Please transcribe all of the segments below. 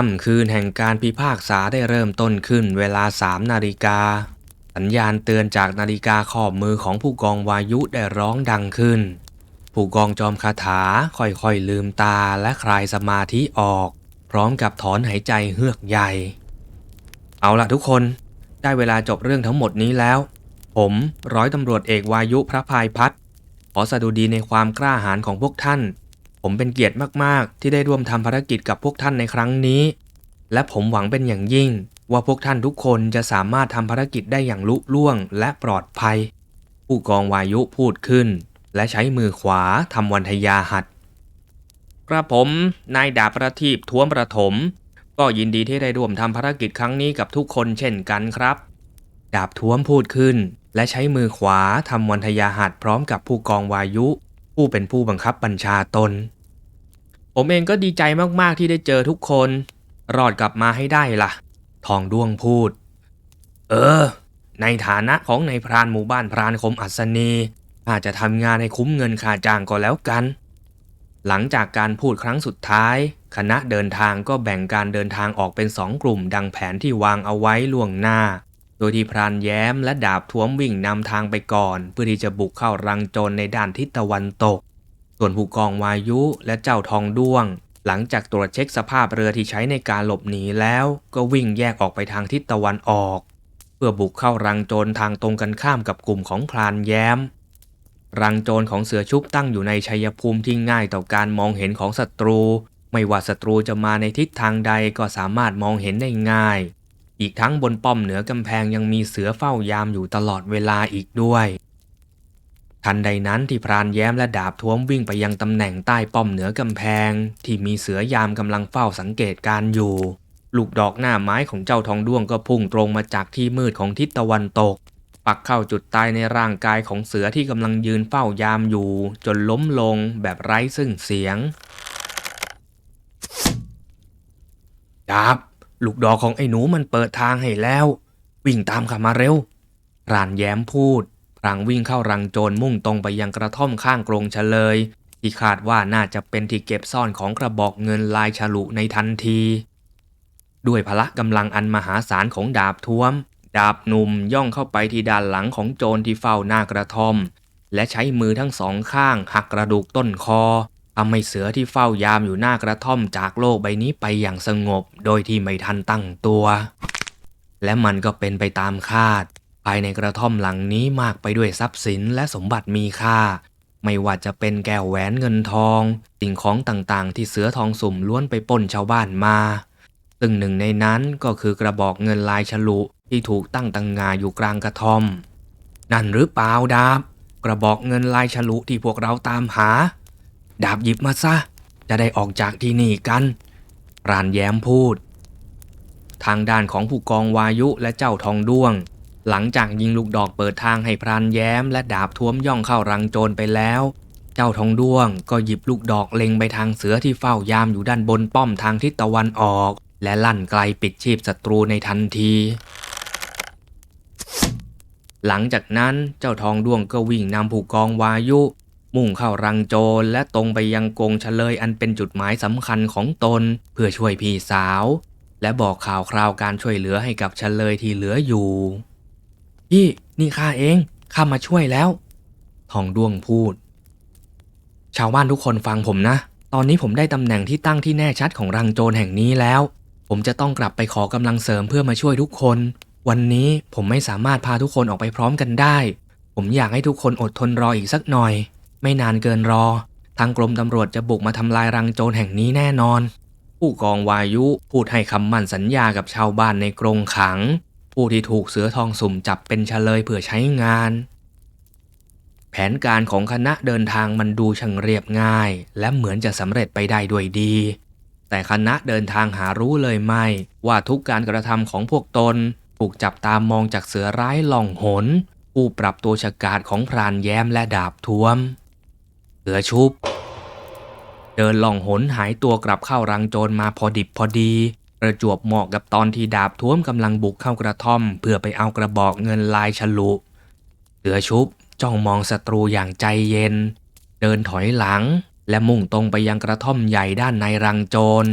ค่ำคืนแห่งการพิพากษาได้เริ่มต้นขึ้นเวลาสามนาฬิกา สัญญาณเตือนจากนาฬิกาข้อมือของผู้กองวายุได้ร้องดังขึ้น ผู้กองจอมคาถาค่อยๆลืมตาและคลายสมาธิออก พร้อมกับถอนหายใจเฮือกใหญ่ เอาล่ะทุกคนได้เวลาจบเรื่องทั้งหมดนี้แล้ว ผมร้อยตำรวจเอกวายุพระพายพัฒขอสดุดีในความกล้าหาญของพวกท่าน ผมเป็นเกียรติมากๆ ที่ได้ร่วมทำภารกิจกับพวกท่านในครั้งนี้ และผมหวังเป็นอย่างยิ่ง ว่าพวกท่านทุกคนจะสามารถทำภารกิจได้อย่างลุล่วงและปลอดภัย ผู้กองวายุพูดขึ้น และใช้มือขวาทำวันทยาหัดกระผมนายดาบประทีปท้วมประถม ก็ยินดีที่ได้ร่วมทำภารกิจครั้งนี้กับทุกคนเช่นกันครับ ดาบท้วมพูดขึ้น และใช้มือขวาทำวันทยาหัดพร้อมกับผู้กองวายุ ผู้เป็นผู้บังคับบัญชาตน ผมเองก็ดีใจมากๆที่ได้เจอทุกคน รอดกลับมาให้ได้ล่ะ ทองด้วงพูด เออ ในฐานะของนายพรานหมู่บ้านพรานคมอัศนีอาจจะทำงานให้คุ้มเงินค่าจ้างก็แล้วกัน หลังจากการพูดครั้งสุดท้าย คณะเดินทางก็แบ่งการเดินทางออกเป็นสองกลุ่มดังแผนที่วางเอาไว้ล่วงหน้า โดยที่พรานแย้มและดาบท้วมวิ่งนำทางไปก่อน เพื่อที่จะบุกเข้ารังโจรในด้านทิศตะวันตก ส่วนผู้กองวายุและเจ้าทองด้วง หลังจากตรวจเช็คสภาพเรือที่ใช้ในการหลบหนีแล้วก็วิ่งแยกออกไปทางทิศตะวันออก เพื่อบุกเข้ารังโจรทางตรงกันข้ามกับกลุ่มของพรานแย้ม รังโจรของเสือชุบตั้งอยู่ในชัยภูมิที่ง่ายต่อการมองเห็นของศัตรู ไม่ว่าศัตรูจะมาในทิศทางใดก็สามารถมองเห็นได้ง่าย อีกทั้งบนป้อมเหนือกำแพงยังมีเสือเฝ้ายามอยู่ตลอดเวลาอีกด้วย ทันใดนั้นที่พรานแย้มและดาบท้วมวิ่งไปยังตำแหน่งใต้ป้อมเหนือกำแพง ที่มีเสือยามกำลังเฝ้าสังเกตการอยู่ ลูกดอกหน้าไม้ของเจ้าทองด้วงก็พุ่งตรงมาจากที่มืดของทิศตะวันตก ปักเข้าจุดตายในร่างกายของเสือที่กำลังยืนเฝ้ายามอยู่ จนล้มลงแบบไร้ซึ่งเสียงดาบ ลูกดอกของไอ้หนูมันเปิดทางให้แล้ว วิ่งตามข้ามาเร็วรานแย้มพูดพลางวิ่งเข้ารังโจรมุ่งตรงไปยังกระท่อมข้างกรงเฉลย ที่คาดว่าน่าจะเป็นที่เก็บซ่อนของกระบอกเงินลายฉลุในทันที ด้วยพละกำลังอันมหาศาลของดาบท้วม ดาบหนุ่มย่องเข้าไปที่ด้านหลังของโจรที่เฝ้าหน้ากระท่อม และใช้มือทั้งสองข้างหักกระดูกต้นคอ ทำให้เสือที่เฝ้ายามอยู่หน้ากระท่อมจากโลกใบนี้ไปอย่างสงบ โดยที่ไม่ทันตั้งตัว และมันก็เป็นไปตามคาด ภายในกระท่อมหลังนี้มากไปด้วยทรัพย์สินและสมบัติมีค่า ไม่ว่าจะเป็นแก้วแหวนเงินทอง สิ่งของต่างๆ ที่เสือทองสุ่มล้วนไปปล้นชาวบ้านมาซึ่งหนึ่งในนั้นก็คือกระบอกเงินลายฉลุที่ถูกตั้งตังงาอยู่กลางกระท่อม นั่นหรือเปล่าดาบ กระบอกเงินลายฉลุที่พวกเราตามหา ดาบหยิบมาซะ จะได้ออกจากที่นี่กันรานแย้มพูด ทางด้านของผู้กองวายุและเจ้าทองด้วง หลังจากยิงลูกดอกเปิดทางให้พรานแย้ม และดาบท้วมย่องเข้ารังโจรไปแล้ว เจ้าทองด้วงก็หยิบลูกดอกเล็งไปทางเสือที่เฝ้ายามอยู่ด้านบนป้อมทางทิศตะวันออก และลั่นไกลปิดชีพศัตรูในทันที หลังจากนั้นเจ้าทองด้วงก็วิ่งนำผู้กองวายุ มุ่งเข้ารังโจรและตรงไปยังกงเฉลยอันเป็นจุดหมายสำคัญของตน เพื่อช่วยพี่สาว และบอกข่าวคราวการช่วยเหลือให้กับเฉลยที่เหลืออยู่พี่นี่ข้าเองข้ามาช่วยแล้ว ทองด้วงพูด ชาวบ้านทุกคนฟังผมนะ ตอนนี้ผมได้ตำแหน่งที่ตั้งที่แน่ชัดของรังโจรแห่งนี้แล้ว ผมจะต้องกลับไปขอกำลังเสริมเพื่อมาช่วยทุกคน วันนี้ผมไม่สามารถพาทุกคนออกไปพร้อมกันได้ ผมอยากให้ทุกคนอดทนรออีกสักหน่อย ไม่นานเกินรอ ทางกรมตำรวจจะบุกมาทำลายรังโจรแห่งนี้แน่นอน ผู้กองวายุพูดให้คำมั่นสัญญากับชาวบ้านในกรงขัง ผู้ที่ถูกเสือทองสุ่มจับเป็นเฉลยเพื่อใช้งาน แผนการของคณะเดินทางมันดูช่างเรียบง่าย และเหมือนจะสำเร็จไปได้ด้วยดี แต่คณะเดินทางหารู้เลยไม่ ว่าทุกการกระทำของพวกตนถูกจับตามมองจากเสือร้ายล่องหนผู้ปรับตัวฉกาจของพรานแย้มและดาบท้วม เสือชุบ เดินล่องหนหายตัวกลับเข้ารังโจรมาพอดิบพอดี ประจวบเหมาะกับตอนที่ดาบท้วมกำลังบุกเข้ากระท่อม เพื่อไปเอากระบอกเงินลายฉลุเสือชุบจ้องมองศัตรูอย่างใจเย็น เดินถอยหลัง และมุ่งตรงไปยังกระท่อมใหญ่ด้านในรังโจร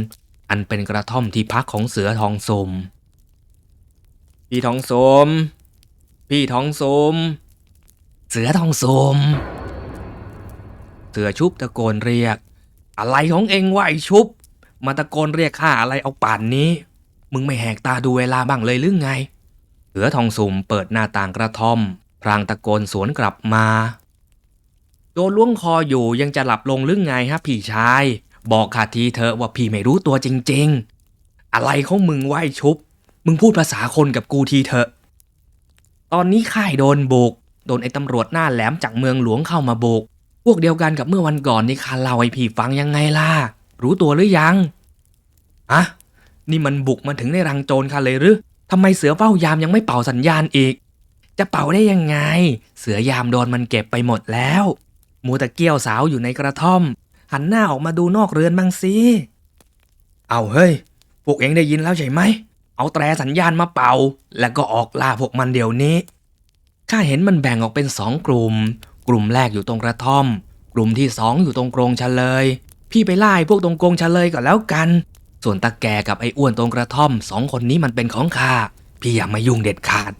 อันเป็นกระท่อมที่พักของเสือทองสมพี่ทองสมพี่ทองสมเสือทองสม สือชุบตะโกนเรียก อะไรของเองวะไอชุบ มาตะโกนเรียกข้าอะไรเอาป่านนี้ มึงไม่แหกตาดูเวลาบ้างเลยหรือไง เสือทองสุ่มเปิดหน้าต่างกระท่อม พรางตะโกนสวนกลับมาโดนล้วงคออยู่ยังจะหลับลงหรือไงฮะพี่ชาย บอกข้าทีเถอะว่าพี่ไม่รู้ตัวจริง ๆ อะไรของมึงไหวชุบ มึงพูดภาษาคนกับกูทีเถอะ ตอนนี้ค่ายโดนบุก โดนไอ้ตำรวจหน้าแหลมจากเมืองหลวงเข้ามาบุก พวกเดียวกันกับเมื่อวันก่อนนี่ข้าเล่าให้พี่ฟังยังไงล่ะ รู้ตัวหรือยังอะนี่มันบุกมาถึงในรังโจรข้าเลยหรือทำไมเสือเฝ้ายามยังไม่เป่าสัญญาณอีก จะเป่าได้ยังไง เสือยามโดนมันเก็บไปหมดแล้วมูตะเกี้ยวสาวอยู่ในกระท่อม หันหน้าออกมาดูนอกเรือนบ้างสิเอาเฮ้ย พวกเองได้ยินแล้วใช่ไหม เอาแตรสัญญาณมาเป่า แล้วก็ออกล่าพวกมันเดี๋ยวนี้ข้าเห็นมันแบ่งออกเป็นสองกลุ่ม กลุ่มแรกอยู่ตรงกระท่อม กลุ่มที่สองอยู่ตรงกรงเฉลย พี่ไปไล่พวกตรงกรงเฉลยก่อนแล้วกัน ส่วนตาแก่กับไอ้อ้วนตรงกระท่อมสองคนนี้มันเป็นของข้าพี่อย่ามายุ่งเด็ดขาด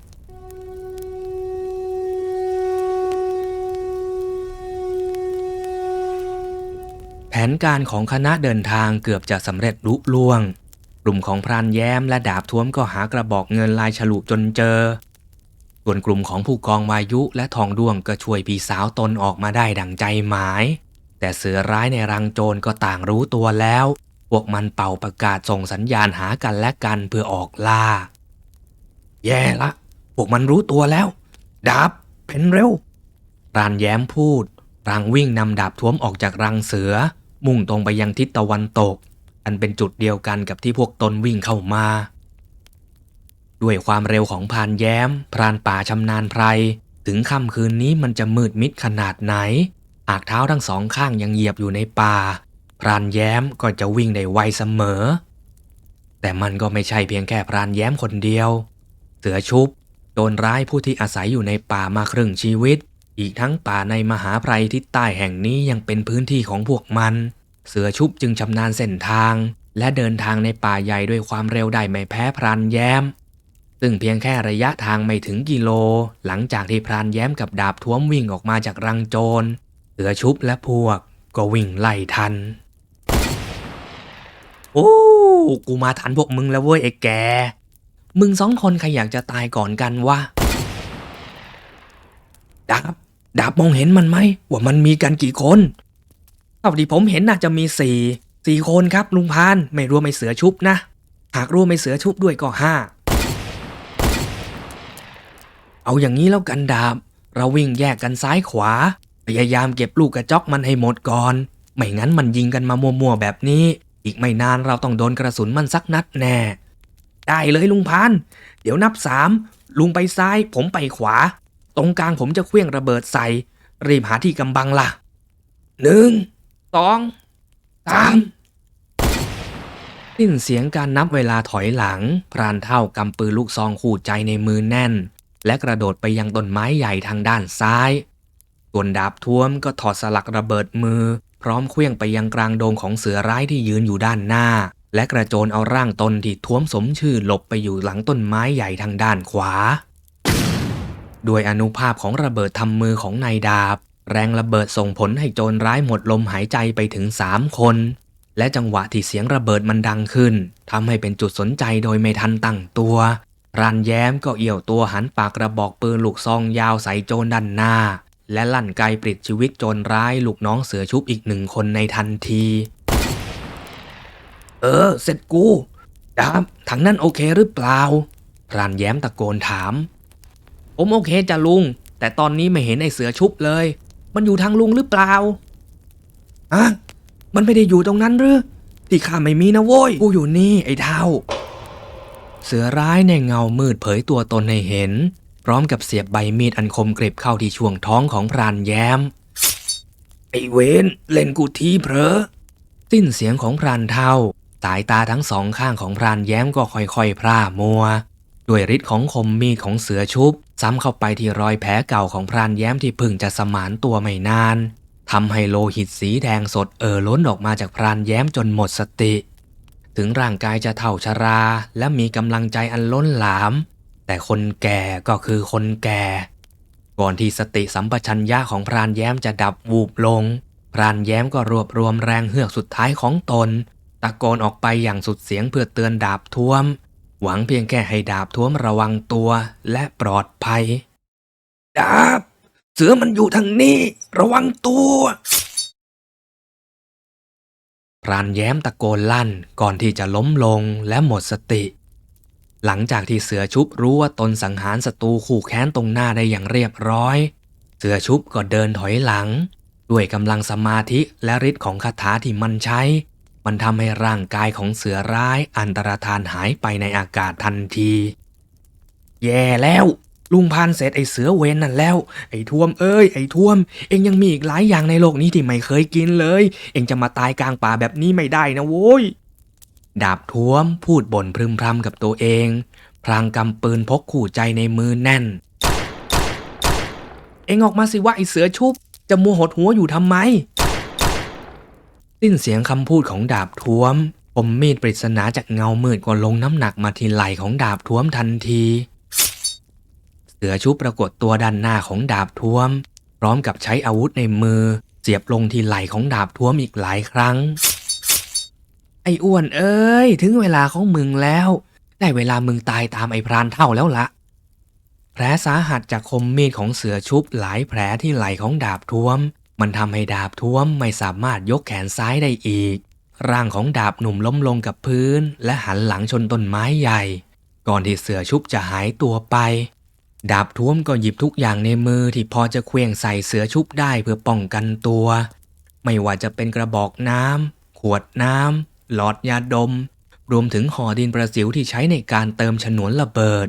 แผนการของคณะเดินทางเกือบจะสำเร็จลุล่วง กลุ่มของพรานแย้มและดาบท้วมก็หากระบอกเงินลายฉลุจนเจอ ส่วนกลุ่มของผู้กองวายุและทองด้วงก็ช่วยพี่สาวตนออกมาได้ดังใจหมาย แต่เสือร้ายในรังโจรก็ต่างรู้ตัวแล้ว พวกมันเป่าประกาศส่งสัญญาณหากันและกันเพื่อออกล่า แย่ละ พวกมันรู้ตัวแล้ว ดาบเป็นเร็วรานแย้มพูดรางวิ่งนำดาบท้วมออกจากรังเสือ มุ่งตรงไปยังทิศตะวันตก อันเป็นจุดเดียวกันกับที่พวกตนวิ่งเข้ามา ด้วยความเร็วของพรานแย้ม พรานป่าชำนาญไพร ถึงค่ำคืนนี้มันจะมืดมิดขนาดไหนหากเท้าทั้งสองข้างยังเหยียบอยู่ในป่า พรานแย้มก็จะวิ่งได้ไวเสมอ แต่มันก็ไม่ใช่เพียงแค่พรานแย้มคนเดียว เสือชุบโจรร้ายผู้ที่อาศัยอยู่ในป่ามาครึ่งชีวิต อีกทั้งป่าในมหาไพรทิศใต้แห่งนี้ยังเป็นพื้นที่ของพวกมัน เสือชุบจึงชำนาญเส้นทาง และเดินทางในป่าใหญ่ด้วยความเร็วได้ไม่แพ้พรานแย้ม ซึ่งเพียงแค่ระยะทางไม่ถึงกิโล หลังจากที่พรานแย้มกับดาบท้วมวิ่งออกมาจากรังโจรเสือชุบและพวก ก็วิ่งไล่ทัน โอ้กูมาทันพวกมึงแล้วเว้ยไอ้แก มึงสองคนใครอยากจะตายก่อนกันวะดาบดาบมองเห็นมันไหมว่ามันมีกันกี่คนเท่าที่ผมเห็นน่าจะมีสี่สี่คนครับลุงพาน ไม่รวมไอ้เสือชุบนะ หากรวมไอ้เสือชุบด้วยก็ห้า เอาอย่างนี้แล้วกันดาบ เราวิ่งแยกกันซ้ายขวา พยายามเก็บลูกกระจอกมันให้หมดก่อน ไม่งั้นมันยิงกันมามัวๆแบบนี้ อีกไม่นานเราต้องโดนกระสุนมันสักนัดแน่ ได้เลยลุงพาน เดี๋ยวนับสามลุงไปซ้ายผมไปขวา ตรงกลางผมจะเคลื่องระเบิดใส่ รีบหาที่กำบังล่ะหนึ่งสองสามสิ้นเสียงการนับเวลาถอยหลัง พรานเท่ากำปืนลูกซองขู่ใจในมือแน่น และกระโดดไปยังต้นไม้ใหญ่ทางด้านซ้าย ส่วนดาบท้วมก็ถอดสลักระเบิดมือ พร้อมเคลื่องไปยังกลางโดงของเสือร้ายที่ยืนอยู่ด้านหน้า และกระโจนเอาร่างตนที่ท้วมสมชื่อหลบไปอยู่หลังต้นไม้ใหญ่ทางด้านขวา ด้วยอนุภาพของระเบิดทำมือของนายดาบ แรงระเบิดส่งผลให้โจรร้ายหมดลมหายใจไปถึงสามคนและจังหวะที่เสียงระเบิดมันดังขึ้นทำให้เป็นจุดสนใจโดยไม่ทันตั้งตัว รันแย้มก็เอี่ยวตัวหันปากกระบอกปืนลูกซองยาวใส่โจรด้านหน้า และลั่นไกปลิดชีวิตโจรร้ายลูกน้องเสือชุบอีกหนึ่งคนในทันที เออ เสร็จกูดาบทางนั้นโอเคหรือเปล่าพรานแย้มตะโกนถาม ผมโอเคจ้ะลุง แต่ตอนนี้ไม่เห็นไอ้เสือชุบเลย มันอยู่ทางลุงหรือเปล่าอะมันไม่ได้อยู่ตรงนั้นหรือที่ข้าไม่มีนะโว้ย กูอยู่นี่ไอ้เท่า เสือร้ายในเงามืดเผยตัวตนให้เห็น พร้อมกับเสียบใบมีดอันคมกริบเข้าที่ช่วงท้องของพรานแย้ม ไอเวนเล่นกูทีเผลอสิ้นเสียงของพรานเท่า สายตาทั้งสองข้างของพรานแย้มก็ค่อยๆพร่ามัว ด้วยฤทธิ์ของคมมีดของเสือชุบ ซ้ำเข้าไปที่รอยแผลเก่าของพรานแย้มที่พิ่งจะสมานตัวไม่นานทำให้โลหิตสีแดงสดเอ่อล้นออกมาจากพรานแย้มจนหมดสติ ถึงร่างกายจะเท่าชรา และมีกำลังใจอันล้นหลาม แต่คนแก่ก็คือคนแก่ ก่อนที่สติสัมปชัญญะของพรานแย้มจะดับวูบลง พรานแย้มก็รวบรวมแรงเฮือกสุดท้ายของตน ตะโกนออกไปอย่างสุดเสียงเพื่อเตือนดาบท้วม หวังเพียงแค่ให้ดาบท้วมระวังตัวและปลอดภัย ดาบ เสือมันอยู่ทางนี้ ระวังตัว พรานแย้มตะโกนลั่นก่อนที่จะล้มลงและหมดสติ หลังจากที่เสือชุบรู้ว่าตนสังหารศัตรูคู่แค้นตรงหน้าได้อย่างเรียบร้อย เสือชุบก็เดินถอยหลัง ด้วยกำลังสมาธิและฤทธิ์ของคาถาที่มันใช้ มันทำให้ร่างกายของเสือร้ายอันตรธานหายไปในอากาศทันที แย่แล้ว ลุงพานเสร็จไอเสือเวนนั่นแล้ว ไอท่วมเอ้ยไอท่วม เองยังมีอีกหลายอย่างในโลกนี้ที่ไม่เคยกินเลย เองจะมาตายกลางป่าแบบนี้ไม่ได้นะโว้ยดาบท้วมพูดบ่นพรึมพรำกับตัวเอง พลางกำปืนพกขู่ใจในมือแน่น เองออกมาสิว่าไอเสือชุบ จะมัวหดหัวอยู่ทำไม สิ้นเสียงคำพูดของดาบท้วมปมมีดปริศนาจากเงามืดก็ลงน้ำหนักมาที่ไหล่ของดาบท้วมทันที เสือชุบปรากฏตัวด้านหน้าของดาบท้วม พร้อมกับใช้อาวุธในมือ เสียบลงที่ไหล่ของดาบท้วมอีกหลายครั้ง ไอ้อ้วนเอ้ย ถึงเวลาของมึงแล้ว ได้เวลามึงตายตามไอ้พรานเท่าแล้วละแผลสาหัสจากคมมีดของเสือชุบหลายแผลที่ไหล่ของดาบท้วม มันทำให้ดาบท้วมไม่สามารถยกแขนซ้ายได้อีก ร่างของดาบหนุ่มล้มลงกับพื้น และหันหลังชนต้นไม้ใหญ่ ก่อนที่เสือชุบจะหายตัวไป ดาบท้วมก็หยิบทุกอย่างในมือที่พอจะเคลื่องใส่เสือชุบได้เพื่อป้องกันตัว ไม่ว่าจะเป็นกระบอกน้ำขวดน้ำหลอดยาดม รวมถึงห่อดินประสิวที่ใช้ในการเติมฉนวนระเบิด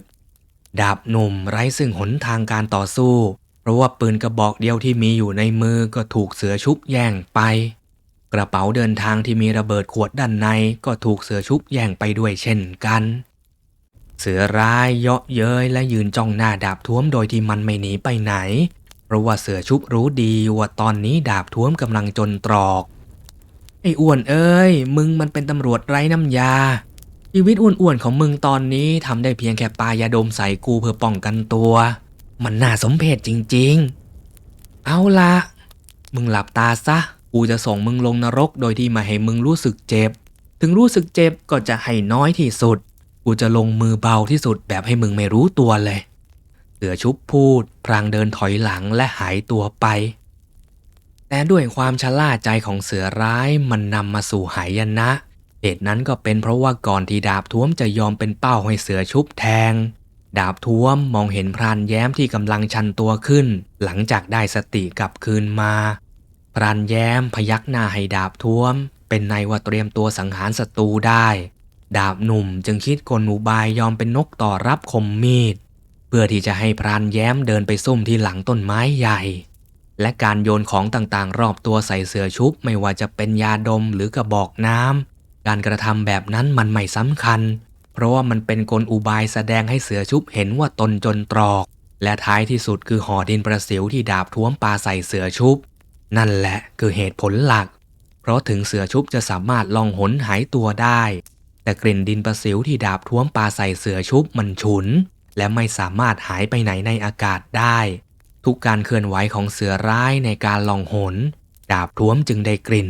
ดาบหนุ่มไร้ซึ่งหนทางการต่อสู้ เพราะว่าปืนกระบอกเดียวที่มีอยู่ในมือก็ถูกเสือชุบแย่งไป กระเป๋าเดินทางที่มีระเบิดขวดด้านในก็ถูกเสือชุบแย่งไปด้วยเช่นกัน เสือร้ายเยาะเย้ยและยืนจ้องหน้าดาบท้วมโดยที่มันไม่หนีไปไหน เพราะว่าเสือชุบรู้ดีว่าตอนนี้ดาบท้วมกำลังจนตรอก ไอ้อ้วนเอ้ย มึงมันเป็นตำรวจไร้น้ำยา ชีวิตอ้วนๆของมึงตอนนี้ทำได้เพียงแค่ปายาดมใส่กูเพื่อป้องกันตัว มันน่าสมเพชจริง ๆ เอาละมึงหลับตาซะ กูจะส่งมึงลงนรกโดยที่ไมาให้มึงรู้สึกเจ็บ ถึงรู้สึกเจ็บก็จะให้น้อยที่สุด กูจะลงมือเบาที่สุดแบบให้มึงไม่รู้ตัวเลย เสือชุบพูดพลางเดินถอยหลังและหายตัวไป แต่ด้วยความชะล่าใจของเสือร้ายมันนำมาสู่หายนะเหตุนั้นก็เป็นเพราะว่าก่อนที่ดาบท้วมจะยอมเป็นเป้าให้เสือชุบแทง ดาบท้วมมองเห็นพรานแย้มที่กำลังชันตัวขึ้น หลังจากได้สติกลับคืนมา พรานแย้มพยักหน้าให้ดาบท้วม เป็นในว่าเตรียมตัวสังหารศัตรูได้ ดาบหนุ่มจึงคิดกลอุบายยอมเป็นนกต่อรับคมมีด เพื่อที่จะให้พรานแย้มเดินไปซุ่มที่หลังต้นไม้ใหญ่ และการโยนของต่างๆ รอบตัวใส่เสือชุบไม่ว่าจะเป็นยาดมหรือกระบอกน้ำการกระทำแบบนั้นมันไม่สำคัญ เพราะว่ามันเป็นกลอุบายแสดงให้เสือชุบเห็นว่าตนจนตรอก และท้ายที่สุดคือห่อดินประสิวที่ดาบท้วมปลาใส่เสือชุบ นั่นแหละคือเหตุผลหลัก เพราะถึงเสือชุบจะสามารถลองหนหายตัวได้ แต่กลิ่นดินประสิวที่ดาบท้วมปลาใส่เสือชุบมันฉุน และไม่สามารถหายไปไหนในอากาศได้ ทุกการเคลื่อนไหวของเสือร้ายในการลองหน ดาบท้วมจึงได้กลิ่น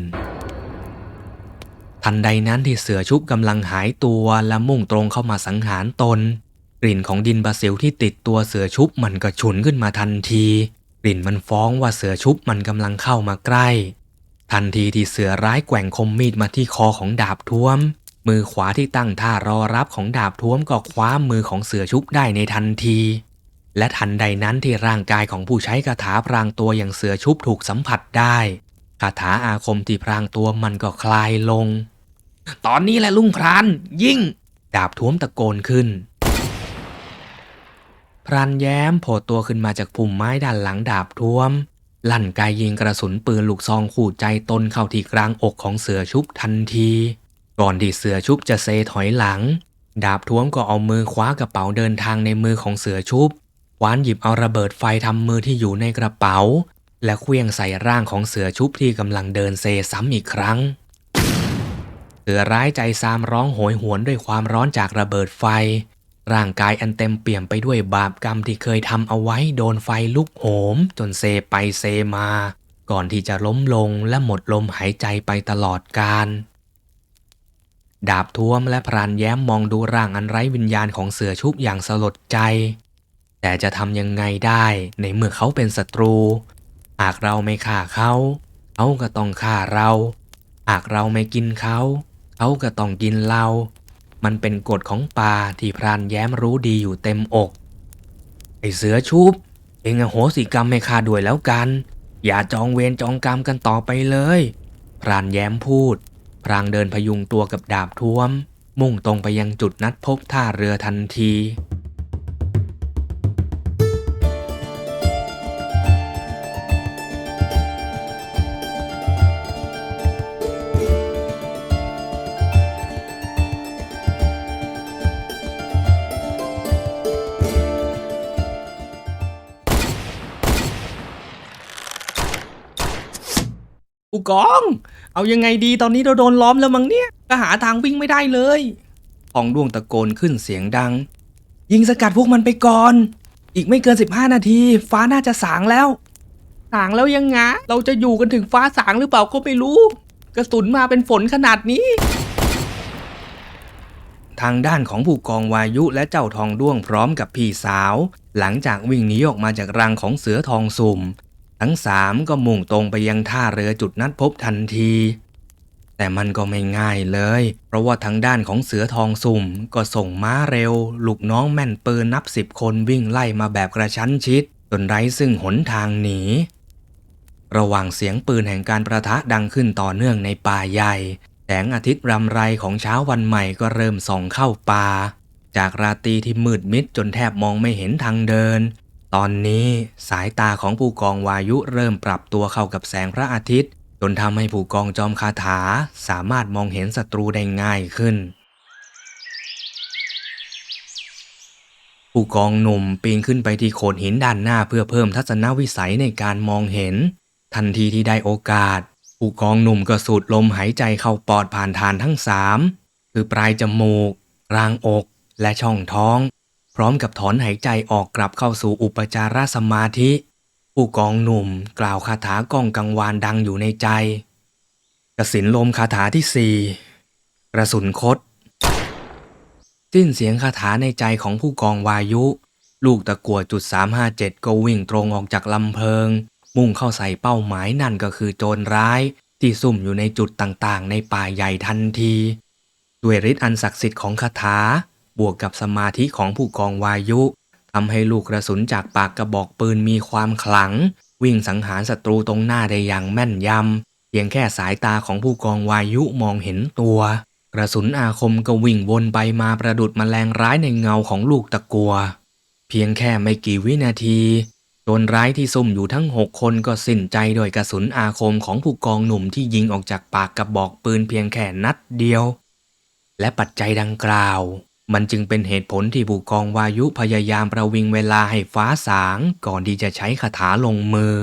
ทันใดนั้นที่เสือชุบกำลังหายตัวและมุ่งตรงเข้ามาสังหารตน กลิ่นของดินบราซิลที่ติดตัวเสือชุบมันก็ฉุนขึ้นมาทันที กลิ่นมันฟ้องว่าเสือชุบมันกำลังเข้ามาใกล้ ทันทีที่เสือร้ายแกว่งคมมีดมาที่คอของดาบท้วม มือขวาที่ตั้งท่ารอรับของดาบท้วมก็คว้ามือของเสือชุบได้ในทันที และทันใดนั้นที่ร่างกายของผู้ใช้คาถาพรางตัวอย่างเสือชุบถูกสัมผัสได้คาถาอาคมที่พรางตัวมันก็คลายลง ตอนนี้แหละลุงพรานยิ่ง ดาบท้วมตะโกนขึ้น พรานแย้มโผล่ตัวขึ้นมาจากพุ่มไม้ด้านหลังดาบท้วม ลั่นกายยิงกระสุนปืนลูกซองขู่ใจตนเข้าที่กลางอกของเสือชุบทันที ก่อนที่เสือชุบจะเซถอยหลัง ดาบท้วมก็เอามือคว้ากระเป๋าเดินทางในมือของเสือชุบคว้านหยิบเอาระเบิดไฟทำมือที่อยู่ในกระเป๋า และเคลื่องใส่ร่างของเสือชุบที่กำลังเดินเซซ้ำอีกครั้ง เสือร้ายใจซามร้องโหยหวนด้วยความร้อนจากระเบิดไฟ ร่างกายอันเต็มเปี่ยมไปด้วยบาปกรรมที่เคยทำเอาไว้โดนไฟลุกโหม จนเซไปเซมา ก่อนที่จะล้มลงและหมดลมหายใจไปตลอดกาล ดาบท้วมและพรานแย้มมองดูร่างอันไร้วิญญาณของเสือชุบอย่างสลดใจ แต่จะทำยังไงได้ในเมื่อเขาเป็นศัตรู หากเราไม่ฆ่าเขา เขาก็ต้องฆ่าเรา หากเราไม่กินเขา เขาก็ต้องกินเรา มันเป็นกฎของป่าที่พรานแย้มรู้ดีอยู่เต็มอก ไอเสือชุบ เองอโหสิกรรมให้ข้าด้วยแล้วกัน อย่าจองเวรจองกรรมกันต่อไปเลย พรานแย้มพูด พรางเดินพยุงตัวกับดาบท้วม มุ่งตรงไปยังจุดนัดพบท่าเรือทันที ผู้กอง เอายังไงดีตอนนี้เราโดนล้อมแล้วมั้งเนี่ยก็หาทางวิ่งไม่ได้เลยทองดวงตะโกนขึ้นเสียงดัง ยิงสกัดพวกมันไปก่อน อีกไม่เกิน 15 นาที ฟ้าน่าจะสางแล้วสางแล้วยังไงเราจะอยู่กันถึงฟ้าสางหรือเปล่าก็ไม่รู้ กระสุนมาเป็นฝนขนาดนี้ ทางด้านของผู้กองวายุและเจ้าทองด้วงพร้อมกับพี่สาว หลังจากวิ่งหนีออกมาจากรังของเสือทองสุ่ม ทั้งสามก็มุ่งตรงไปยังท่าเรือจุดนัดพบทันที แต่มันก็ไม่ง่ายเลย เพราะว่าทางด้านของเสือทองสุ่มก็ส่งม้าเร็ว ลูกน้องแม่นปืนนับสิบคนวิ่งไล่มาแบบกระชั้นชิดจนไร้ซึ่งหนทางหนี ระหว่างเสียงปืนแห่งการประทะดังขึ้นต่อเนื่องในป่าใหญ่ แสงอาทิตย์รำไรของเช้าวันใหม่ก็เริ่มส่องเข้าป่า จากราตรีที่มืดมิดจนแทบมองไม่เห็นทางเดิน ตอนนี้สายตาของผู้กองวายุเริ่มปรับตัวเข้ากับแสงพระอาทิตย์ จนทำให้ผู้กองจอมคาถาสามารถมองเห็นศัตรูได้ง่ายขึ้น ผู้กองหนุ่มปีนขึ้นไปที่โขดหินด้านหน้าเพื่อเพิ่มทัศนวิสัยในการมองเห็น ทันทีที่ได้โอกาส ผู้กองหนุ่มก็สูดลมหายใจเข้าปอดผ่านฐานทั้งสามคือปลายจมูก รางอก และช่องท้อง พร้อมกับถอนหายใจออกกลับเข้าสู่อุปจารสมาธิ ผู้กองหนุ่มกล่าวคาถาก้องกังวานดังอยู่ในใจกสินลมคาถาที่สี่กระสุนคดสิ้นเสียงคาถาในใจของผู้กองวายุ ลูกตะกัวจุด357 ก็วิ่งตรงออกจากลำเพิง มุ่งเข้าใส่เป้าหมายนั่นก็คือโจรร้าย ที่ซุ่มอยู่ในจุดต่างๆ ในป่าใหญ่ทันที ด้วยฤทธิ์อันศักดิ์สิทธิ์ของคาถา บวกกับสมาธิของผู้กองวายุทำให้ลูกกระสุนจากปากกระบอกปืนมีความขลัง วิ่งสังหารศัตรูตรงหน้าได้อย่างแม่นยำเพียงแค่สายตาของผู้กองวายุมองเห็นตัว กระสุนอาคมก็วิ่งวนไปมาประดุดแมลงร้ายในเงาของลูกตะกัว เพียงแค่ไม่กี่วินาทีโจรร้ายที่ซุ่มอยู่ทั้งหกคนก็สิ้นใจโดยกระสุนอาคมของผู้กองหนุ่มที่ยิงออกจากปากกระบอกปืนเพียงแค่นัดเดียว และปัจจัยดังกล่าว มันจึงเป็นเหตุผลที่ผู้กองวายุพยายามประวิงเวลาให้ฟ้าสาง ก่อนที่จะใช้คาถาลงมือ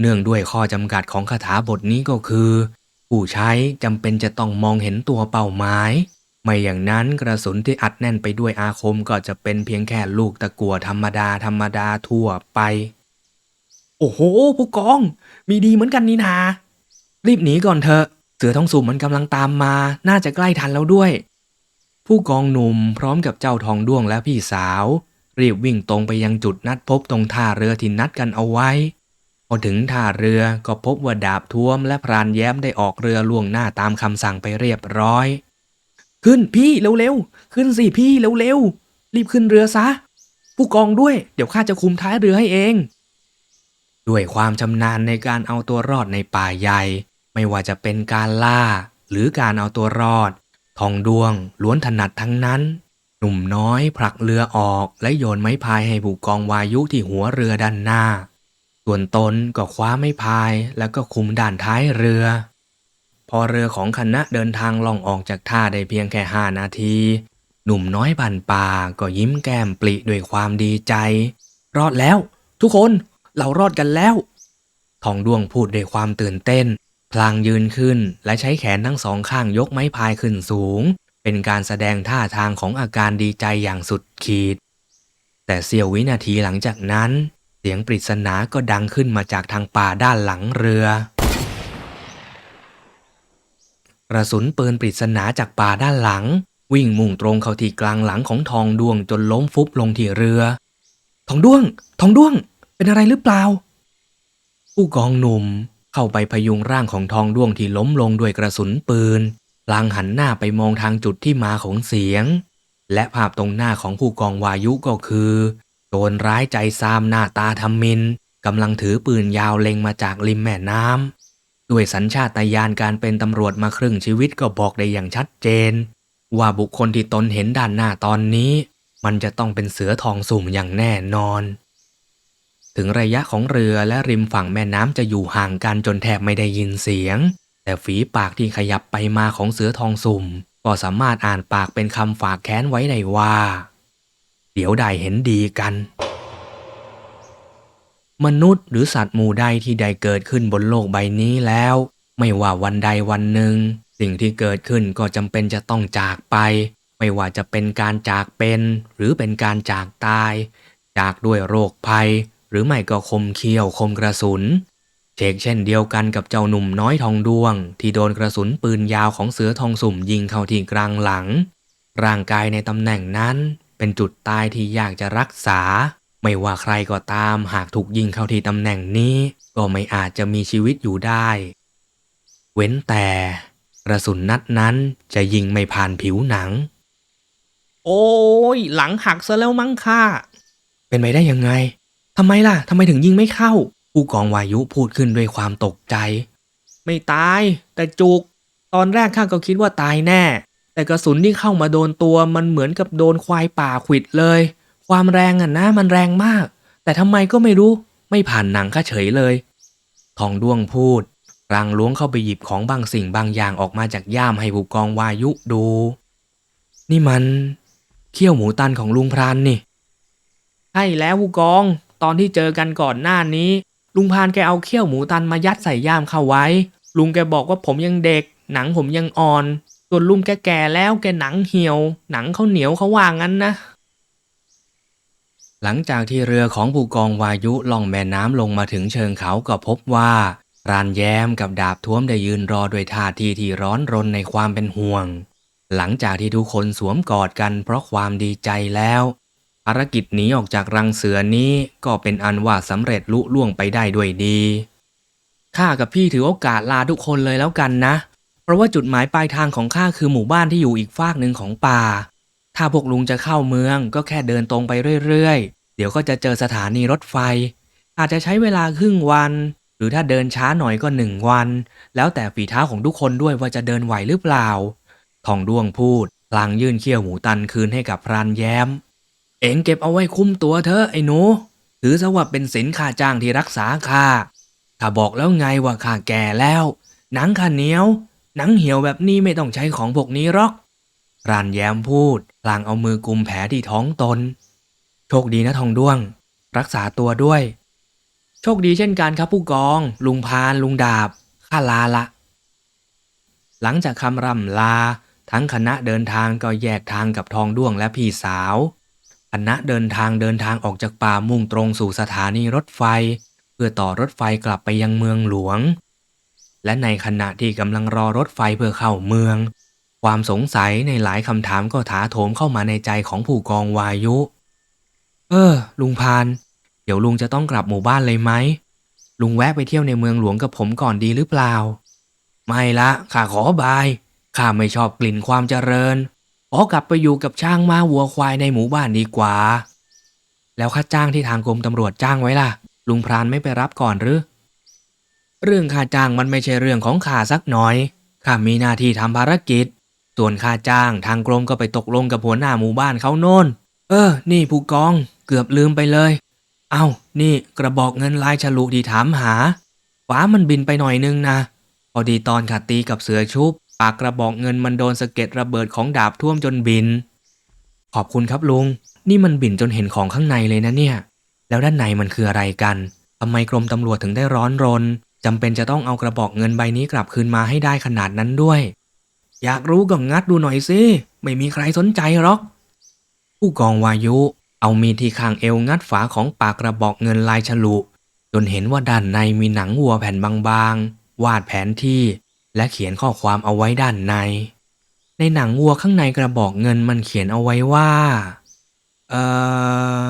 เนื่องด้วยข้อจำกัดของคาถาบทนี้ก็คือ ผู้ใช้จำเป็นจะต้องมองเห็นตัวเป้าหมาย ไม่อย่างนั้นกระสุนที่อัดแน่นไปด้วยอาคมก็จะเป็นเพียงแค่ลูกตะกัวธรรมดาธรรมดาทั่วไป โอ้โห ผู้กอง มีดีเหมือนกันนี่นา รีบหนีก่อนเถอะเสือท้องสุ่มมันกำลังตามมา น่าจะใกล้ทันแล้วด้วย ผู้กองหนุ่มพร้อมกับเจ้าทองด้วงและพี่สาว รีบวิ่งตรงไปยังจุดนัดพบตรงท่าเรือที่นัดกันเอาไว้ พอถึงท่าเรือก็พบว่าดาบท้วมและพรานแย้มได้ออกเรือล่วงหน้าตามคำสั่งไปเรียบร้อย ขึ้นพี่เร็วๆขึ้นสิพี่เร็วๆรีบขึ้นเรือซะ ผู้กองด้วย เดี๋ยวข้าจะคุมท้ายเรือให้เอง ด้วยความชำนาญในการเอาตัวรอดในป่าใหญ่ ไม่ว่าจะเป็นการล่า หรือการเอาตัวรอด ทองดวงล้วนถนัดทั้งนั้น หนุ่มน้อยผลักเรือออกและโยนไม้พายให้ผู้กองวายุที่หัวเรือด้านหน้า ส่วนตนก็คว้าไม้พายแล้วก็คุมด่านท้ายเรือ พอเรือของคณะเดินทางล่องออกจากท่าได้เพียงแค่ห้านาที หนุ่มน้อยบันป่าก็ยิ้มแก้มปลิด้วยความดีใจ รอดแล้ว ทุกคนเรารอดกันแล้วทองดวงพูดด้วยความตื่นเต้น พลางยืนขึ้นและใช้แขนทั้งสองข้างยกไม้พายขึ้นสูง เป็นการแสดงท่าทางของอาการดีใจอย่างสุดขีด แต่เสี้ยววินาทีหลังจากนั้น เสียงปริศนาก็ดังขึ้นมาจากทางป่าด้านหลังเรือกระสุนปืนปริศนาจากป่าด้านหลัง วิ่งมุ่งตรงเข้าที่กลางหลังของทองดวงจนล้มฟุบลงที่เรือ ทองด้วง ทองด้วง เป็นอะไรหรือเปล่า ผู้กองหนุ่ม เข้าไปพยุงร่างของทองด้วงที่ล้มลงด้วยกระสุนปืนลางหันหน้าไปมองทางจุดที่มาของเสียง และภาพตรงหน้าของผู้กองวายุก็คือโจรร้ายใจซามหน้าตาทำมินกำลังถือปืนยาวเล็งมาจากริมแม่น้ำด้วยสัญชาตญาณการเป็นตำรวจมาครึ่งชีวิตก็บอกได้อย่างชัดเจน ว่าบุคคลที่ตนเห็นด้านหน้าตอนนี้ มันจะต้องเป็นเสือทองสุ่มอย่างแน่นอน ถึงระยะของเรือและริมฝั่งแม่น้ำจะอยู่ห่างกันจนแทบไม่ได้ยินเสียง แต่ฝีปากที่ขยับไปมาของเสือทองสุ่ม ก็สามารถอ่านปากเป็นคำฝากแค้นไว้ได้ว่า เดี๋ยวได้เห็นดีกัน มนุษย์หรือสัตว์หมู่ใดที่ได้เกิดขึ้นบนโลกใบนี้แล้ว ไม่ว่าวันใดวันหนึ่ง สิ่งที่เกิดขึ้นก็จำเป็นจะต้องจากไป ไม่ว่าจะเป็นการจากเป็น หรือเป็นการจากตาย จากด้วยโรคภัย หรือไม่ก็คมเขี้ยวคมกระสุน เชกเช่นเดียวกันกับเจ้าหนุ่มน้อยทองดวง ที่โดนกระสุนปืนยาวของเสือทองสุ่มยิงเข้าที่กลางหลัง ร่างกายในตำแหน่งนั้น เป็นจุดตายที่ยากจะรักษา ไม่ว่าใครก็ตามหากถูกยิงเข้าที่ตำแหน่งนี้ ก็ไม่อาจจะมีชีวิตอยู่ได้ เว้นแต่กระสุนนัดนั้นจะยิงไม่ผ่านผิวหนัง โอ้ยหลังหักซะแล้วมั้งค่ะเป็นไปได้ยังไง ทำไมล่ะทำไมถึงยิงไม่เข้า ผู้กองวายุพูดขึ้นด้วยความตกใจ ไม่ตาย แต่จุก ตอนแรกข้าก็คิดว่าตายแน่ แต่กระสุนที่เข้ามาโดนตัวมันเหมือนกับโดนควายป่าขวิดเลย ความแรงอะนะมันแรงมาก แต่ทำไมก็ไม่รู้ ไม่ผ่านหนังข้าเฉยเลย ทองด้วงพูดรางล้วงเข้าไปหยิบของบางสิ่งบางอย่างออกมาจากย่ามให้ผู้กองวายุดู นี่มันเขี้ยวหมูตันของลุงพรานนี่ใช่แล้วผู้กอง ตอนที่เจอกันก่อนหน้านี้ ลุงพานแกเอาเขี้ยวหมูตันมายัดใส่ย่ามเข้าไว้ ลุงแกบอกว่าผมยังเด็ก หนังผมยังอ่อน ส่วนลุงแกแก่แล้วแกหนังเหี่ยว หนังเขาเหนียวเขาว่างั้นนะ หลังจากที่เรือของผู้กองวายุล่องแม่น้ำลงมาถึงเชิงเขาก็พบว่ารานแย้มกับดาบท้วมได้ยืนรอด้วยท่าทีที่ร้อนรนในความเป็นห่วง หลังจากที่ทุกคนสวมกอดกันเพราะความดีใจแล้ว ภารกิจหนีออกจากรังเสือนี้ก็เป็นอันว่าสำเร็จลุล่วงไปได้ด้วยดี ข้ากับพี่ถือโอกาสลาทุกคนเลยแล้วกันนะ เพราะว่าจุดหมายปลายทางของข้าคือหมู่บ้านที่อยู่อีกฟากหนึ่งของป่า ถ้าพวกลุงจะเข้าเมืองก็แค่เดินตรงไปเรื่อยๆ เดี๋ยวก็จะเจอสถานีรถไฟ อาจจะใช้เวลาครึ่งวัน หรือถ้าเดินช้าหน่อยก็หนึ่งวัน แล้วแต่ฝีเท้าของทุกคนด้วยว่าจะเดินไหวหรือเปล่า ทองด้วงพูดพลางยื่นเขี้ยวหมูตันคืนให้กับพรานแย้ม เองเก็บเอาไว้คุ้มตัวเธอไอ้หนู ถือซะว่าเป็นสินค่าจ้างที่รักษาข้าข้าบอกแล้วไงว่าข้าแก่แล้ว หนังข้าเหนียว หนังเหี่ยวแบบนี้ไม่ต้องใช้ของพวกนี้หรอกรานแย้มพูดพลางเอามือกุมแผลที่ท้องตน โชคดีนะทองด้วง รักษาตัวด้วย โชคดีเช่นกันครับผู้กอง ลุงพานลุงดาบข้าลาละ หลังจากคำร่ำลา ทั้งคณะเดินทางก็แยกทางกับทองด้วงและพี่สาว คณะเดินทางเดินทางออกจากป่ามุ่งตรงสู่สถานีรถไฟ เพื่อต่อรถไฟกลับไปยังเมืองหลวง และในขณะที่กำลังรอรถไฟเพื่อเข้าเมือง ความสงสัยในหลายคำถามก็ถาโถมเข้ามาในใจของผู้กองวายุ เออ ลุงพาน เดี๋ยวลุงจะต้องกลับหมู่บ้านเลยไหมลุงแวะไปเที่ยวในเมืองหลวงกับผมก่อนดีหรือเปล่า ไม่ละข้าขอบายข้าไม่ชอบกลิ่นความเจริญ ขอกลับไปอยู่กับช้างม้าวัวควายในหมู่บ้านดีกว่า แล้วค่าจ้างที่ทางกรมตำรวจจ้างไว้ล่ะ ลุงพรานไม่ไปรับก่อนหรือ เรื่องค่าจ้างมันไม่ใช่เรื่องของข้าสักหน่อยข้ามีหน้าที่ทำภารกิจ ส่วนค่าจ้างทางกรมก็ไปตกลงกับหัวหน้าหมู่บ้านเขาโน่น เออ นี่ผู้กองเกือบลืมไปเลย เอา้า นี่กระบอกเงินลายฉลุที่ถามหาฟ้ามันบินไปหน่อยนึงนะพอดีตอนขาตีกับเสือชุบ ปากกระบอกเงินมันโดนสะเก็ดระเบิดของดาบท่วมจนบิน ขอบคุณครับลุง นี่มันบินจนเห็นของข้างในเลยนะเนี่ย แล้วด้านในมันคืออะไรกันทำไมกรมตำรวจถึงได้ร้อนรนจำเป็นจะต้องเอากระบอกเงินใบนี้กลับคืนมาให้ได้ขนาดนั้นด้วย อยากรู้ก็งัดดูหน่อยสิ ไม่มีใครสนใจหรอก ผู้กองวายุ เอามีดที่ข้างเอวงัดฝาของปากกระบอกเงินลายฉลุ จนเห็นว่าด้านในมีหนังวัวแผ่นบางๆ วาดแผนที่ และเขียนข้อความเอาไว้ด้านใน ในหนังวัวข้างในกระบอกเงินมันเขียนเอาไว้ว่า เอ่อ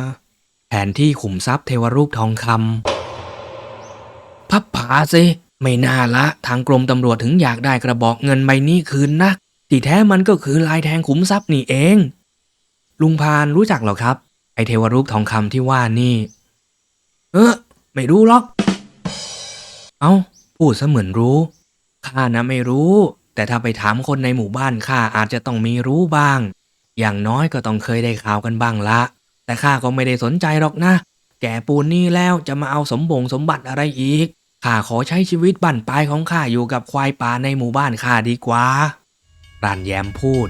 แผนที่ขุมทรัพย์เทวรูปทองคำพับผาสิไม่น่าละทางกรมตำรวจถึงอยากได้กระบอกเงินใบนี้คืนนักที่แท้มันก็คือลายแทงขุมทรัพย์นี่เอง ลุงพานรู้จักเหรอครับ ไอเทวรูปทองคำที่ว่านี่ เออไม่รู้หรอก เอา้าพูดเสมือนรู้ ข้านะไม่รู้ แต่ถ้าไปถามคนในหมู่บ้านข้าอาจจะต้องมีรู้บ้าง อย่างน้อยก็ต้องเคยได้ข่าวกันบ้างละ แต่ข้าก็ไม่ได้สนใจหรอกนะ แก่ปูนนี่แล้วจะมาเอาสมบงสมบัติอะไรอีก ข้าขอใช้ชีวิตบั่นปลายของข้าอยู่กับควายป่าในหมู่บ้านข้าดีกว่ารานแยมพูด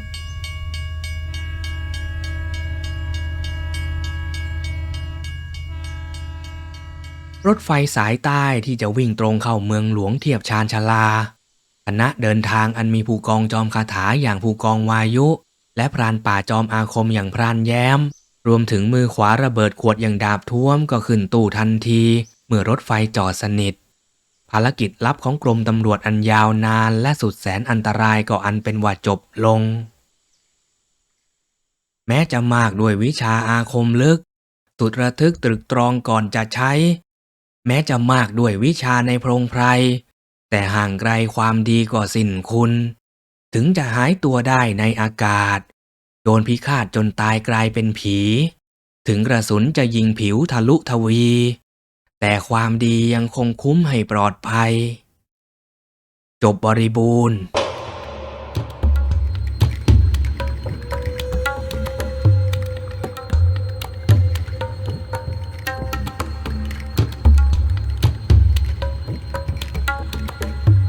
รถไฟสายใต้ที่จะวิ่งตรงเข้าเมืองหลวงเทียบชานชาลา ณะเดินทางอันมีผู้กองจอมคาถาอย่างผู้กองวายุ และพรานป่าจอมอาคมอย่างพรานแย้ม รวมถึงมือขวาระเบิดขวดอย่างดาบท่วมก็ขึ้นตู้ทันที เมื่อรถไฟจอดสนิท ภารกิจลับของกรมตำรวจอันยาวนานและสุดแสนอันตรายก็อันเป็นว่าจบลง แม้จะมากด้วยวิชาอาคมลึก สุดระทึกตรึกตรองก่อนจะใช้ แม้จะมากด้วยวิชาในโพรงไพร แต่ห่างไกลความดีก็สิ้นคุณ ถึงจะหายตัวได้ในอากาศ โดนพิฆาตจนตายกลายเป็นผี ถึงกระสุนจะยิงผิวทะลุทวี แต่ความดียังคงคุ้มให้ปลอดภัย จบบริบูรณ์